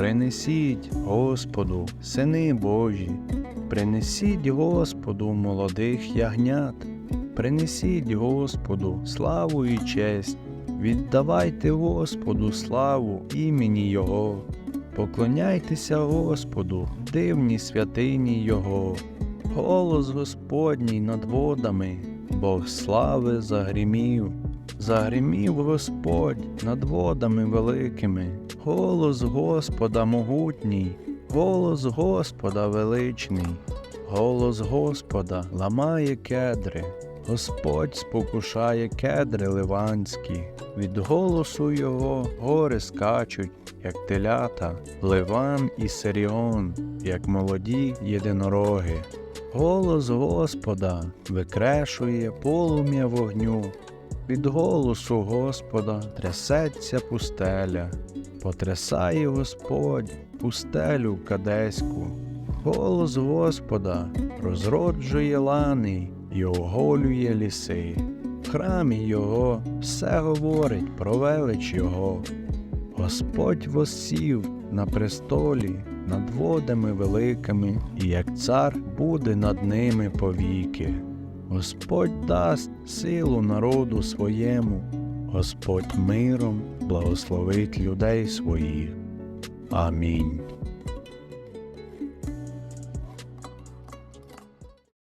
Принесіть Господу, сини Божі, принесіть Господу молодих ягнят, принесіть Господу славу і честь, віддавайте Господу славу імені Його, поклоняйтеся Господу, дивні святині Його, голос Господній над водами, Бог слави загримів. Загримів Господь над водами великими, голос Господа могутній, голос Господа величний, голос Господа ламає кедри, Господь спокушає кедри ливанські, від голосу його гори скачуть, як телята, Ливан і Сиріон, як молоді єдинороги. Голос Господа викрешує полум'я вогню. Від голосу Господа трясеться пустеля, потрясає Господь пустелю кадеську. Голос Господа розроджує лани й оголює ліси. В храмі Його все говорить про велич Його. Господь воссів на престолі над водами великими, і як цар буде над ними повіки. Господь дасть силу народу своєму, Господь миром благословить людей своїх. Амінь.